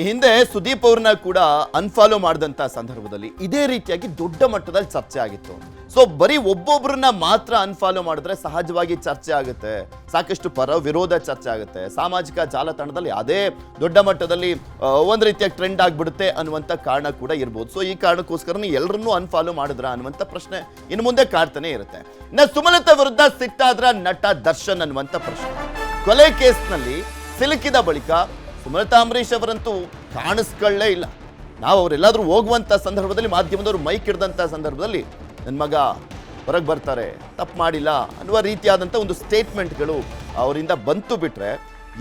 ಈ ಹಿಂದೆ ಸುದೀಪ್ ಅವ್ರನ್ನ ಕೂಡ ಅನ್ಫಾಲೋ ಮಾಡಿದಂಥ ಸಂದರ್ಭದಲ್ಲಿ ಇದೇ ರೀತಿಯಾಗಿ ದೊಡ್ಡ ಮಟ್ಟದಲ್ಲಿ ಚರ್ಚೆ ಆಗಿತ್ತು. ಸೊ ಬರೀ ಒಬ್ಬೊಬ್ಬರನ್ನ ಮಾತ್ರ ಅನ್ಫಾಲೋ ಮಾಡಿದ್ರೆ ಸಹಜವಾಗಿ ಚರ್ಚೆ ಆಗುತ್ತೆ. ಸಾಕಷ್ಟು ಪರ ವಿರೋಧ ಚರ್ಚೆ ಆಗುತ್ತೆ. ಸಾಮಾಜಿಕ ಜಾಲತಾಣದಲ್ಲಿ ಅದೇ ದೊಡ್ಡ ಮಟ್ಟದಲ್ಲಿ ಒಂದು ರೀತಿಯಾಗಿ ಟ್ರೆಂಡ್ ಆಗಿಬಿಡುತ್ತೆ ಅನ್ನುವಂಥ ಕಾರಣ ಕೂಡ ಇರ್ಬೋದು. ಸೊ ಈ ಕಾರಣಕ್ಕೋಸ್ಕರ ಎಲ್ಲರನ್ನೂ ಅನ್ಫಾಲೋ ಮಾಡಿದ್ರ ಅನ್ನುವಂಥ ಪ್ರಶ್ನೆ ಇನ್ನು ಮುಂದೆ ಕಾಡ್ತಾನೆ ಇರುತ್ತೆ. ಇನ್ನು ಸುಮಲತಾ ವಿರುದ್ಧ ಸಿಟ್ಟಾದ್ರ ನಟ ದರ್ಶನ್ ಅನ್ನುವಂಥ ಪ್ರಶ್ನೆ. ಕೊಲೆ ಕೇಸ್ನಲ್ಲಿ ಸಿಲುಕಿದ ಬಳಿಕ ಸುಮಲತಾ ಅಂಬರೀಶ್ ಅವರಂತೂ ಕಾಣಿಸ್ಕೊಳ್ಳೇ ಇಲ್ಲ. ನಾವು ಅವರೆಲ್ಲಾದರೂ ಹೋಗುವಂಥ ಸಂದರ್ಭದಲ್ಲಿ ಮಾಧ್ಯಮದವರು ಮೈಕ್ ಹಿಡ್ದಂಥ ಸಂದರ್ಭದಲ್ಲಿ ನನ್ನ ಮಗ ಹೊರಗೆ ಬರ್ತಾರೆ, ತಪ್ಪು ಮಾಡಿಲ್ಲ ಅನ್ನುವ ರೀತಿಯಾದಂಥ ಒಂದು ಸ್ಟೇಟ್ಮೆಂಟ್ಗಳು ಅವರಿಂದ ಬಂತು ಬಿಟ್ಟರೆ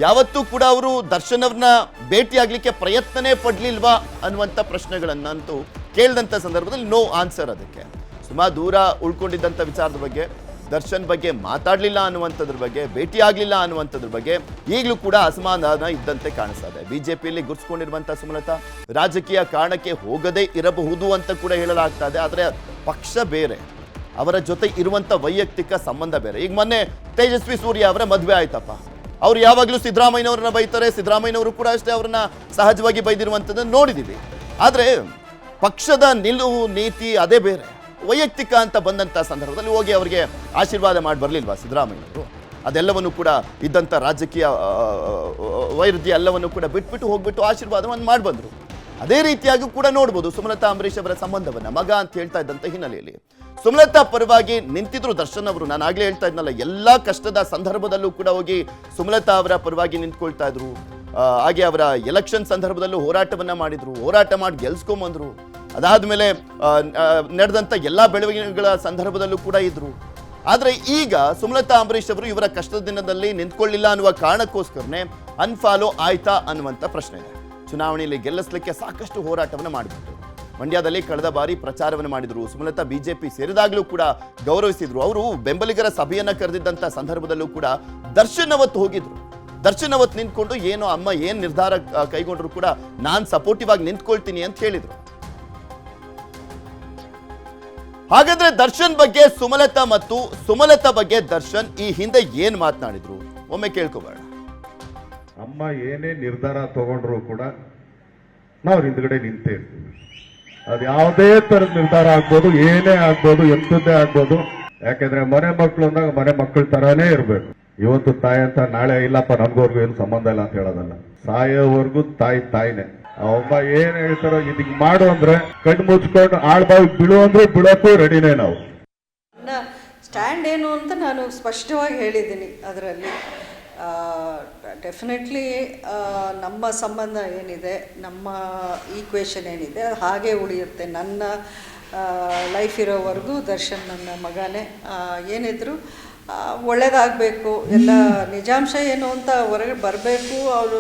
ಯಾವತ್ತೂ ಕೂಡ ಅವರು ದರ್ಶನ್ ಅವ್ರನ್ನ ಭೇಟಿಯಾಗಲಿಕ್ಕೆ ಪ್ರಯತ್ನನೇ ಪಡಲಿಲ್ವಾ ಅನ್ನುವಂಥ ಪ್ರಶ್ನೆಗಳನ್ನಂತೂ ಕೇಳಿದಂಥ ಸಂದರ್ಭದಲ್ಲಿ ನೋ ಆನ್ಸರ್ ಅದಕ್ಕೆ. ಸುಮಾರು ದೂರ ಉಳ್ಕೊಂಡಿದ್ದಂಥ ವಿಚಾರದ ಬಗ್ಗೆ ದರ್ಶನ್ ಬಗ್ಗೆ ಮಾತಾಡಲಿಲ್ಲ ಅನ್ನುವಂಥದ್ರ ಬಗ್ಗೆ ಭೇಟಿ ಆಗಲಿಲ್ಲ ಅನ್ನುವಂಥದ್ರ ಬಗ್ಗೆ ಈಗಲೂ ಕೂಡ ಅಸಮಾಧಾನ ಇದ್ದಂತೆ ಕಾಣಿಸ್ತಾ ಇದೆ. ಬಿಜೆಪಿಯಲ್ಲಿ ಗುರ್ಸ್ಕೊಂಡಿರುವಂಥ ಸುಮಲತಾ, ರಾಜಕೀಯ ಕಾರಣಕ್ಕೆ ಹೋಗದೇ ಇರಬಹುದು ಅಂತ ಕೂಡ ಹೇಳಲಾಗ್ತಾ ಇದೆ. ಆದರೆ ಪಕ್ಷ ಬೇರೆ, ಅವರ ಜೊತೆ ಇರುವಂಥ ವೈಯಕ್ತಿಕ ಸಂಬಂಧ ಬೇರೆ. ಈಗ ಮೊನ್ನೆ ತೇಜಸ್ವಿ ಸೂರ್ಯ ಅವರ ಮದುವೆ ಆಯ್ತಪ್ಪ. ಅವ್ರು ಯಾವಾಗಲೂ ಸಿದ್ದರಾಮಯ್ಯನವ್ರನ್ನ ಬೈತಾರೆ, ಸಿದ್ದರಾಮಯ್ಯನವರು ಕೂಡ ಅಷ್ಟೇ ಅವ್ರನ್ನ ಸಹಜವಾಗಿ ಬೈದಿರುವಂಥದ್ದನ್ನು ನೋಡಿದ್ದೀವಿ. ಆದರೆ ಪಕ್ಷದ ನಿಲುವು, ನೀತಿ ಅದೇ ಬೇರೆ. ವೈಯಕ್ತಿಕ ಅಂತ ಬಂದಂಥ ಸಂದರ್ಭದಲ್ಲಿ ಹೋಗಿ ಅವರಿಗೆ ಆಶೀರ್ವಾದ ಮಾಡಿ ಬರಲಿಲ್ವಾ ಸಿದ್ದರಾಮಯ್ಯವರು ಅದೆಲ್ಲವನ್ನು ಕೂಡ ಇದ್ದಂಥ ರಾಜಕೀಯ ವೈರುಧ್ಯ ಎಲ್ಲವನ್ನು ಕೂಡ ಬಿಟ್ಬಿಟ್ಟು ಹೋಗ್ಬಿಟ್ಟು ಆಶೀರ್ವಾದವನ್ನು ಮಾಡಿ ಬಂದರು. ಅದೇ ರೀತಿಯಾಗಿ ಕೂಡ ನೋಡ್ಬೋದು ಸುಮಲತಾ ಅಂಬರೀಷ್ ಅವರ ಸಂಬಂಧವನ್ನ, ಮಗ ಅಂತ ಹೇಳ್ತಾ ಇದ್ದಂಥ ಹಿನ್ನೆಲೆಯಲ್ಲಿ. ಸುಮಲತಾ ಪರವಾಗಿ ನಿಂತಿದ್ರು ದರ್ಶನ್ ಅವರು, ನಾನು ಆಗಲೇ ಹೇಳ್ತಾ ಇದ್ನಲ್ಲ, ಎಲ್ಲ ಕಷ್ಟದ ಸಂದರ್ಭದಲ್ಲೂ ಕೂಡ ಹೋಗಿ ಸುಮಲತಾ ಅವರ ಪರವಾಗಿ ನಿಂತ್ಕೊಳ್ತಾ ಇದ್ರು. ಹಾಗೆ ಅವರ ಎಲೆಕ್ಷನ್ ಸಂದರ್ಭದಲ್ಲೂ ಹೋರಾಟವನ್ನ ಮಾಡಿದ್ರು, ಹೋರಾಟ ಮಾಡಿ ಗೆಲ್ಸ್ಕೊಂಬಂದ್ರು. ಅದಾದ್ಮೇಲೆ ಮೇಲೆ ನಡೆದಂಥ ಎಲ್ಲ ಬೆಳವಣಿಗೆಗಳ ಸಂದರ್ಭದಲ್ಲೂ ಕೂಡ ಇದ್ರು. ಆದರೆ ಈಗ ಸುಮಲತಾ ಅಂಬರೀಶ್ ಅವರು ಇವರ ಕಷ್ಟದ ದಿನದಲ್ಲಿ ನಿಂತ್ಕೊಳ್ಳಿಲ್ಲ ಅನ್ನುವ ಕಾರಣಕ್ಕೋಸ್ಕರನೇ ಅನ್ಫಾಲೋ ಆಯ್ತಾ ಅನ್ನುವಂಥ ಪ್ರಶ್ನೆ ಇದೆ. ಚುನಾವಣೆಯಲ್ಲಿ ಗೆಲ್ಲಿಸ್ಲಿಕ್ಕೆ ಸಾಕಷ್ಟು ಹೋರಾಟವನ್ನು ಮಾಡಿಬಿಟ್ರು ಮಂಡ್ಯದಲ್ಲಿ ಕಳೆದ ಬಾರಿ ಪ್ರಚಾರವನ್ನು ಮಾಡಿದ್ರು. ಸುಮಲತಾ ಬಿಜೆಪಿ ಸೇರಿದಾಗಲೂ ಕೂಡ ಗೌರವಿಸಿದ್ರು. ಅವರು ಬೆಂಬಲಿಗರ ಸಭೆಯನ್ನ ಕರೆದಿದ್ದಂಥ ಸಂದರ್ಭದಲ್ಲೂ ಕೂಡ ದರ್ಶನ್ ಅವತ್ತು ಹೋಗಿದ್ರು. ದರ್ಶನ್ ಅವತ್ತು ನಿಂತ್ಕೊಂಡು ಏನೋ ಅಮ್ಮ ಏನು ನಿರ್ಧಾರ ಕೈಗೊಂಡ್ರು ಕೂಡ ನಾನು ಸಪೋರ್ಟಿವ್ ಆಗಿ ನಿಂತ್ಕೊಳ್ತೀನಿ ಅಂತ ಹೇಳಿದ್ರು. ಹಾಗಾದ್ರೆ ದರ್ಶನ್ ಬಗ್ಗೆ, ಸುಮಲತಾ ಮತ್ತು ಸುಮಲತಾ ಬಗ್ಗೆ ದರ್ಶನ್ ಈ ಹಿಂದೆ ಏನ್ ಮಾತನಾಡಿದ್ರು? ಒಮ್ಮೆ ಕೇಳ್ಕೊಬೇಡ ಅಮ್ಮ ಏನೇ ನಿರ್ಧಾರ ತಗೊಂಡ್ರು ಕೂಡ ನಾವು ಹಿಂದ್ಗಡೆ ನಿಂತೇ ಅದು ಯಾವುದೇ ತರದ ನಿರ್ಧಾರ ಆಗ್ಬೋದು, ಏನೇ ಆಗ್ಬೋದು, ಎಂಥದ್ದೇ ಆಗ್ಬೋದು. ಯಾಕೆಂದ್ರೆ ಮನೆ ಮಕ್ಕಳು ಅಂದಾಗ ಮನೆ ಮಕ್ಕಳ ತರಾನೇ ಇರ್ಬೇಕು. ಇವತ್ತು ತಾಯಿ ಅಂತ ನಾಳೆ ಇಲ್ಲಪ್ಪ, ನಮ್ಗವ್ರಿಗೂ ಏನು ಸಂಬಂಧ ಇಲ್ಲ ಅಂತ ಹೇಳೋದಲ್ಲ. ಸಾಯೋವರೆಗೂ ತಾಯಿ ತಾಯಿನೇ. ಒಬ್ಬ ಏನ್ ಹೇಳ್ತಾರೋ ಇದಕ್ ಮಾಡು ಅಂದ್ರೆ, ಕಣ್ಣು ಮುಚ್ಕೊಂಡು ಆಳ್ಬಾವಿ ಬಿಡು ಅಂದ್ರೆ ಬೀಳಕ್ಕೂ ರೆಡಿನೇ ನಾವು. ಸ್ಟ್ಯಾಂಡ್ ಏನು ಅಂತ ನಾನು ಸ್ಪಷ್ಟವಾಗಿ ಹೇಳಿದ್ದೀನಿ ಅದರಲ್ಲಿ. ಡೆಫಿನೆಟ್ಲಿ ನಮ್ಮ ಸಂಬಂಧ ಏನಿದೆ, ನಮ್ಮ ಈಕ್ವೇಷನ್ ಏನಿದೆ, ಹಾಗೆ ಉಳಿಯುತ್ತೆ. ನನ್ನ ಲೈಫ್ ಇರೋವರೆಗೂ ದರ್ಶನ್ ನನ್ನ ಮಗನೇ. ಏನಿದ್ರು ಆ, ಒಳ್ಳೇದಾಗಬೇಕು. ಎಲ್ಲ ನಿಜಾಂಶ ಏನು ಅಂತ ಹೊರಗೆ ಬರಬೇಕು. ಅವರು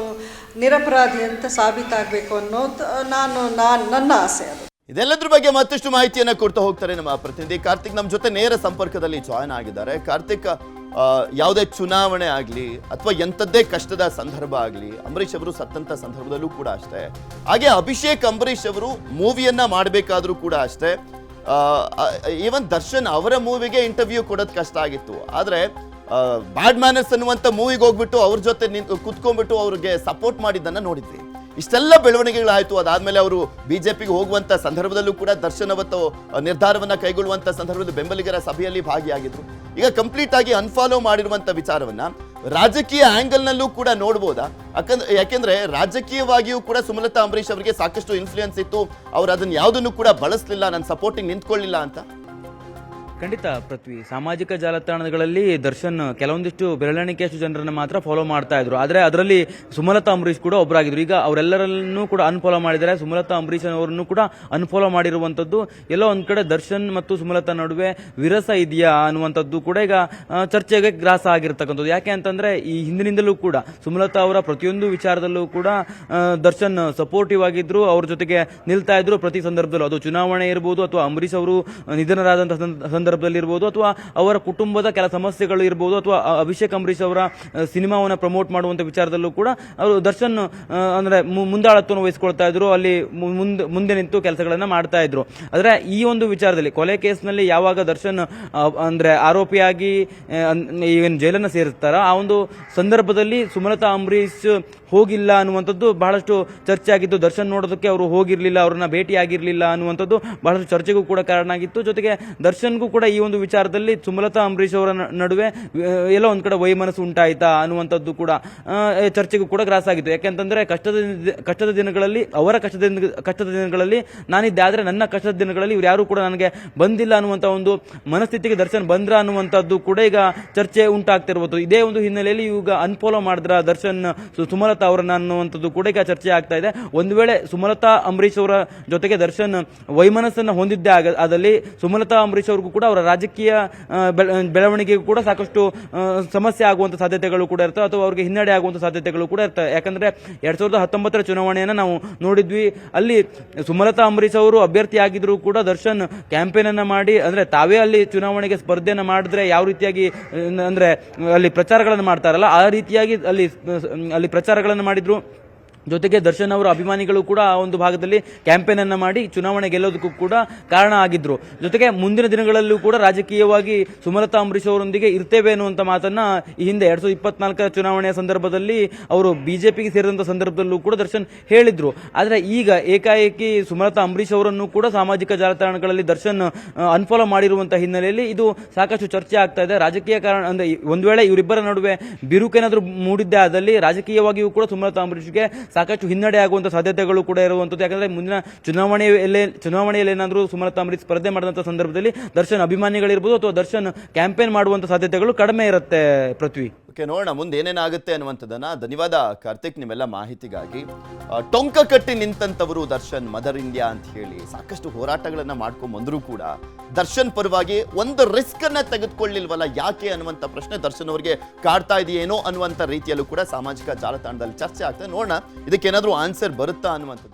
ನಿರಪರಾಧಿ ಅಂತ ಸಾಬೀತಾಗಬೇಕು ಅನ್ನೋದು ನಾನು ನಾನು ನನ್ನ ಆಸೆ ಅದು. ಇದೆಲ್ಲದ್ರ ಬಗ್ಗೆ ಮತ್ತಷ್ಟು ಮಾಹಿತಿಯನ್ನು ಕೊಡ್ತಾ ಹೋಗ್ತಾರೆ ನಮ್ಮ ಪ್ರತಿನಿಧಿ ಕಾರ್ತಿಕ್. ನಮ್ಮ ಜೊತೆ ನೇರ ಸಂಪರ್ಕದಲ್ಲಿ ಜಾಯ್ನ್ ಆಗಿದ್ದಾರೆ. ಕಾರ್ತಿಕ್ ಯಾವುದೇ ಚುನಾವಣೆ ಆಗಲಿ ಅಥವಾ ಎಂಥದ್ದೇ ಕಷ್ಟದ ಸಂದರ್ಭ ಆಗಲಿ ಅಂಬರೀಷ್ ಅವರು ಸತ್ತಂಥ ಸಂದರ್ಭದಲ್ಲೂ ಕೂಡ ಅಷ್ಟೇ. ಹಾಗೆ ಅಭಿಷೇಕ್ ಅಂಬರೀಷ್ ಅವರು ಮೂವಿಯನ್ನು ಮಾಡಬೇಕಾದರೂ ಕೂಡ ಅಷ್ಟೇ. ಈವನ್ ದರ್ಶನ್ ಅವರ ಮೂವಿಗೆ ಇಂಟರ್ವ್ಯೂ ಕೊಡೋದು ಕಷ್ಟ ಆಗಿತ್ತು. ಆದರೆ ಬ್ಯಾಡ್ ಮ್ಯಾನರ್ಸ್ ಅನ್ನುವಂಥ ಮೂವಿಗೆ ಹೋಗ್ಬಿಟ್ಟು ಅವ್ರ ಜೊತೆ ನಿಂತು ಕುತ್ಕೊಂಡ್ಬಿಟ್ಟು ಅವ್ರಿಗೆ ಸಪೋರ್ಟ್ ಮಾಡಿದ್ದನ್ನು ನೋಡಿದ್ವಿ. ಇಷ್ಟೆಲ್ಲ ಬೆಳವಣಿಗೆಗಳಾಯಿತು. ಅದಾದಮೇಲೆ ಅವರು ಬಿಜೆಪಿಗೆ ಹೋಗುವಂತ ಸಂದರ್ಭದಲ್ಲೂ ಕೂಡ ದರ್ಶನ್ ಅವತ್ತು ನಿರ್ಧಾರವನ್ನು ಕೈಗೊಳ್ಳುವಂತ ಸಂದರ್ಭದಲ್ಲಿ ಬೆಂಬಲಿಗರ ಸಭೆಯಲ್ಲಿ ಭಾಗಿಯಾಗಿದ್ರು. ಈಗ ಕಂಪ್ಲೀಟ್ ಆಗಿ ಅನ್ಫಾಲೋ ಮಾಡಿರುವಂತ ವಿಚಾರವನ್ನ ರಾಜಕೀಯ ಆ್ಯಂಗಲ್ನಲ್ಲೂ ಕೂಡ ನೋಡ್ಬೋದಾ? ಯಾಕಂದ್ರೆ ಯಾಕೆಂದ್ರೆ ರಾಜಕೀಯವಾಗಿಯೂ ಕೂಡ ಸುಮಲತಾ ಅಂಬರೀಶ್ ಅವರಿಗೆ ಸಾಕಷ್ಟು ಇನ್ಫ್ಲೂಯೆನ್ಸ್ ಇತ್ತು. ಅವರು ಅದನ್ನು ಯಾವುದನ್ನು ಕೂಡ ಬಳಸಲಿಲ್ಲ ನಾನು ಸಪೋರ್ಟಿಂಗ್ ನಿಂತ್ಕೊಳ್ಳಿಲ್ಲ ಅಂತ. ಖಂಡಿತ ಪೃಥ್ವಿ. ಸಾಮಾಜಿಕ ಜಾಲತಾಣಗಳಲ್ಲಿ ದರ್ಶನ್ ಕೆಲವೊಂದಿಷ್ಟು ಬೆರಳೆಣಿಕೆಯಷ್ಟು ಜನರನ್ನು ಮಾತ್ರ ಫಾಲೋ ಮಾಡ್ತಾ ಇದ್ರು. ಆದರೆ ಅದರಲ್ಲಿ ಸುಮಲತಾ ಅಂಬರೀಶ್ ಕೂಡ ಒಬ್ಬರಾಗಿದ್ರು ಈಗ ಅವರೆಲ್ಲರನ್ನೂ ಕೂಡ ಅನ್ಫಾಲೋ ಮಾಡಿದ್ದಾರೆ. ಸುಮಲತಾ ಅಂಬರೀಶ್ ಅವರನ್ನು ಕೂಡ ಅನ್ಫಾಲೋ ಮಾಡಿರುವಂಥದ್ದು. ಎಲ್ಲೋ ಒಂದು ಕಡೆ ದರ್ಶನ್ ಮತ್ತು ಸುಮಲತಾ ನಡುವೆ ವಿರಸ ಇದೆಯಾ ಅನ್ನುವಂಥದ್ದು ಕೂಡ ಈಗ ಚರ್ಚೆಗೆ ಗ್ರಾಸ ಆಗಿರ್ತಕ್ಕಂಥದ್ದು. ಯಾಕೆ ಅಂತಂದ್ರೆ ಈ ಹಿಂದಿನಿಂದಲೂ ಕೂಡ ಸುಮಲತಾ ಅವರ ಪ್ರತಿಯೊಂದು ವಿಚಾರದಲ್ಲೂ ಕೂಡ ದರ್ಶನ್ ಸಪೋರ್ಟಿವ್ ಆಗಿದ್ರು. ಅವ್ರ ಜೊತೆಗೆ ನಿಲ್ತಾ ಇದ್ರು. ಪ್ರತಿ ಸಂದರ್ಭದಲ್ಲೂ ಅದು ಚುನಾವಣೆ ಇರ್ಬೋದು ಅಥವಾ ಅಂಬರೀಶ್ ಅವರು ನಿಧನರಾದಂತಹ ಸಂದ- ಸಂದರ್ಭದಲ್ಲಿ ಇರ್ಬೋದು ಅಥವಾ ಅವರ ಕುಟುಂಬದ ಕೆಲ ಸಮಸ್ಯೆಗಳು ಇರ್ಬೋದು ಅಥವಾ ಅಭಿಷೇಕ್ ಅಂಬರೀಷ್ ಅವರ ಸಿನಿಮಾವನ್ನು ಪ್ರಮೋಟ್ ಮಾಡುವಂತ ವಿಚಾರದಲ್ಲೂ ಕೂಡ ಅವರು ದರ್ಶನ್ ಅಂದರೆ ಮುಂದಾಳತ್ವವನ್ನು ವಹಿಸ್ಕೊಳ್ತಾ ಇದ್ರು, ಅಲ್ಲಿ ಮುಂದೆ ಮುಂದೆ ನಿಂತು ಕೆಲಸಗಳನ್ನು ಮಾಡ್ತಾ ಇದ್ರು. ಆದ್ರೆ ಈ ಒಂದು ವಿಚಾರದಲ್ಲಿ ಕೊಲೆ ಕೇಸ್ನಲ್ಲಿ ಯಾವಾಗ ದರ್ಶನ್ ಅಂದರೆ ಆರೋಪಿಯಾಗಿ ಏನು ಜೈಲನ್ನು ಸೇರಿಸ್ತಾರ, ಆ ಒಂದು ಸಂದರ್ಭದಲ್ಲಿ ಸುಮಲತಾ ಅಂಬರೀಶ್ ಹೋಗಿಲ್ಲ ಅನ್ನುವಂಥದ್ದು ಬಹಳಷ್ಟು ಚರ್ಚೆ ಆಗಿತ್ತು ದರ್ಶನ್ ನೋಡೋದಕ್ಕೆ ಅವರು ಹೋಗಿರಲಿಲ್ಲ, ಅವ್ರನ್ನ ಭೇಟಿ ಆಗಿರಲಿಲ್ಲ ಅನ್ನುವಂಥದ್ದು ಬಹಳಷ್ಟು ಚರ್ಚೆಗೂ ಕೂಡ ಕಾರಣ ಆಗಿತ್ತು. ಜೊತೆಗೆ ದರ್ಶನ್ಗೂ ಕೂಡ ಈ ಒಂದು ವಿಚಾರದಲ್ಲಿ ಸುಮಲತಾ ಅಂಬರೀಷ್ ಅವರ ನಡುವೆ ಎಲ್ಲ ಒಂದು ಕಡೆ ವೈಮನಸ್ಸು ಉಂಟಾಯಿತಾ ಅನ್ನುವಂಥದ್ದು ಕೂಡ ಚರ್ಚೆಗೂ ಕೂಡ ಗ್ರಾಸ ಆಗಿತ್ತು. ಯಾಕೆಂತಂದ್ರೆ ಕಷ್ಟದ ಕಷ್ಟದ ದಿನಗಳಲ್ಲಿ, ಅವರ ಕಷ್ಟದ ಕಷ್ಟದ ದಿನಗಳಲ್ಲಿ ನಾನಿದ್ದಾದರೆ ನನ್ನ ಕಷ್ಟದ ದಿನಗಳಲ್ಲಿ ಇವ್ರು ಯಾರು ಕೂಡ ನನಗೆ ಬಂದಿಲ್ಲ ಅನ್ನುವಂಥ ಒಂದು ಮನಸ್ಥಿತಿಗೆ ದರ್ಶನ್ ಬಂದ್ರ ಅನ್ನುವಂಥದ್ದು ಕೂಡ ಈಗ ಚರ್ಚೆ ಉಂಟಾಗ್ತಿರ್ಬೋದು ಇದೇ ಒಂದು ಹಿನ್ನೆಲೆಯಲ್ಲಿ ಈಗ ಅನ್ಫಾಲೋ ಮಾಡಿದ್ರ ದರ್ಶನ್ ಸು- ಸುಮಲತಾ ಅವರನ್ನ ಅನ್ನುವಂಥದ್ದು ಕೂಡ ಈಗ ಚರ್ಚೆ ಆಗ್ತಾ ಇದೆ. ಒಂದು ವೇಳೆ ಸುಮಲತಾ ಅಂಬರೀಶ್ ಅವರ ಜೊತೆಗೆ ದರ್ಶನ್ ವೈಮನಸ್ಸನ್ನ ಹೊಂದಿದ್ದೇ ಆಗ ಅದರಲ್ಲಿ ಸುಮಲತಾ ಅಂಬರೀಶ್ ಅವ್ರಿಗೂ ಕೂಡ ಅವರ ರಾಜಕೀಯ ಬೆಳವಣಿಗೆಗೂ ಕೂಡ ಸಾಕಷ್ಟು ಸಮಸ್ಯೆ ಆಗುವಂಥ ಸಾಧ್ಯತೆಗಳು ಕೂಡ ಇರ್ತವೆ ಅಥವಾ ಅವರಿಗೆ ಹಿನ್ನಡೆ ಆಗುವಂತ ಸಾಧ್ಯತೆಗಳು ಕೂಡ ಇರ್ತವೆ. ಯಾಕಂದ್ರೆ ಎರಡ್ ಸಾವಿರದ ಹತ್ತೊಂಬತ್ತರ ಚುನಾವಣೆಯನ್ನ ನಾವು ನೋಡಿದ್ವಿ. ಅಲ್ಲಿ ಸುಮಲತಾ ಅಂಬರೀಶ್ ಅವರು ಅಭ್ಯರ್ಥಿ ಆಗಿದ್ರು ಕೂಡ ದರ್ಶನ್ ಕ್ಯಾಂಪೇನ್ ಅನ್ನ ಮಾಡಿ, ಅಂದ್ರೆ ತಾವೇ ಅಲ್ಲಿ ಚುನಾವಣೆಗೆ ಸ್ಪರ್ಧೆಯನ್ನು ಮಾಡಿದ್ರೆ ಯಾವ ರೀತಿಯಾಗಿ, ಅಂದರೆ ಅಲ್ಲಿ ಪ್ರಚಾರಗಳನ್ನು ಮಾಡ್ತಾರಲ್ಲ, ಆ ರೀತಿಯಾಗಿ ಅಲ್ಲಿ ಅಲ್ಲಿ ಪ್ರಚಾರಗಳನ್ನು ಮಾಡಿದ್ರು. ಜೊತೆಗೆ ದರ್ಶನ್ ಅವರ ಅಭಿಮಾನಿಗಳು ಕೂಡ ಆ ಒಂದು ಭಾಗದಲ್ಲಿ ಕ್ಯಾಂಪೇನ್ ಅನ್ನು ಮಾಡಿ ಚುನಾವಣೆ ಗೆಲ್ಲೋದಕ್ಕೂ ಕೂಡ ಕಾರಣ ಆಗಿದ್ರು. ಜೊತೆಗೆ ಮುಂದಿನ ದಿನಗಳಲ್ಲೂ ಕೂಡ ರಾಜಕೀಯವಾಗಿ ಸುಮಲತಾ ಅಂಬರೀಷ್ ಅವರೊಂದಿಗೆ ಇರ್ತೇವೆ ಅನ್ನುವಂಥ ಮಾತನ್ನ ಈ ಹಿಂದೆ ಎರಡ್ ಸಾವಿರದ ಇಪ್ಪತ್ನಾಲ್ಕರ ಚುನಾವಣೆಯ ಸಂದರ್ಭದಲ್ಲಿ ಅವರು ಬಿಜೆಪಿಗೆ ಸೇರಿದಂಥ ಸಂದರ್ಭದಲ್ಲೂ ಕೂಡ ದರ್ಶನ್ ಹೇಳಿದ್ರು. ಆದರೆ ಈಗ ಏಕಾಏಕಿ ಸುಮಲತಾ ಅಂಬರೀಷ್ ಅವರನ್ನು ಕೂಡ ಸಾಮಾಜಿಕ ಜಾಲತಾಣಗಳಲ್ಲಿ ದರ್ಶನ್ ಅನ್ಫಾಲೋ ಮಾಡಿರುವಂಥ ಹಿನ್ನೆಲೆಯಲ್ಲಿ ಇದು ಸಾಕಷ್ಟು ಚರ್ಚೆ ಆಗ್ತಾ ಇದೆ. ರಾಜಕೀಯ ಕಾರಣ ಅಂದ್ರೆ ಒಂದು ವೇಳೆ ಇವರಿಬ್ಬರ ನಡುವೆ ಬಿರುಕೇನಾದರೂ ಮೂಡಿದ್ದೇ ಆದಲ್ಲಿ ರಾಜಕೀಯವಾಗಿಯೂ ಕೂಡ ಸುಮಲತಾ ಅಂಬರೀಷ್ಗೆ ಸಾಕಷ್ಟು ಹಿನ್ನಡೆ ಆಗುವಂಥ ಸಾಧ್ಯತೆಗಳು ಕೂಡ ಇರುವಂತದ್ದು. ಯಾಕಂದ್ರೆ ಮುಂದಿನ ಚುನಾವಣೆಯಲ್ಲಿ ಚುನಾವಣೆಯಲ್ಲಿ ಏನಾದರೂ ಸುಮಲತಾ ಅಂಬರೀಶ್ ಸ್ಪರ್ಧೆ ಮಾಡಿದಂತ ಸಂದರ್ಭದಲ್ಲಿ ದರ್ಶನ್ ಅಭಿಮಾನಿಗಳಿರ್ಬೋದು ಅಥವಾ ದರ್ಶನ್ ಕ್ಯಾಂಪೇನ್ ಮಾಡುವಂಥ ಸಾಧ್ಯತೆಗಳು ಕಡಿಮೆ ಇರುತ್ತೆ ಪೃಥ್ವಿ. ಓಕೆ, ನೋಡೋಣ, ಮುಂದೆ ಏನೇನಾಗುತ್ತೆ ಅನ್ನುವಂಥದ್ದನ್ನ ಧನ್ಯವಾದ ಕಾರ್ತಿಕ್ ನಿಮ್ಮೆಲ್ಲ ಮಾಹಿತಿಗಾಗಿ. ಟೊಂಕ ಕಟ್ಟಿ ನಿಂತಂತವರು ದರ್ಶನ್, ಮದರ್ ಇಂಡಿಯಾ ಅಂತ ಹೇಳಿ ಸಾಕಷ್ಟು ಹೋರಾಟಗಳನ್ನು ಮಾಡ್ಕೊಂಡ್ ಬಂದ್ರು ಕೂಡ ದರ್ಶನ್ ಪರವಾಗಿ ಒಂದು ರಿಸ್ಕ್ ಅನ್ನ ತೆಗೆದುಕೊಳ್ಳಿಲ್ವಲ್ಲ, ಯಾಕೆ ಅನ್ನುವಂಥ ಪ್ರಶ್ನೆ ದರ್ಶನ್ ಅವರಿಗೆ ಕಾಡ್ತಾ ಇದೆಯೇನೋ ಅನ್ನುವಂಥ ರೀತಿಯಲ್ಲೂ ಕೂಡ ಸಾಮಾಜಿಕ ಜಾಲತಾಣದಲ್ಲಿ ಚರ್ಚೆ ಆಗ್ತದೆ ನೋಡೋಣ ಏನಾದರೂ ಆನ್ಸರ್ ಬರುತ್ತಾ ಅನ್ನುವಂಥದ್ದು.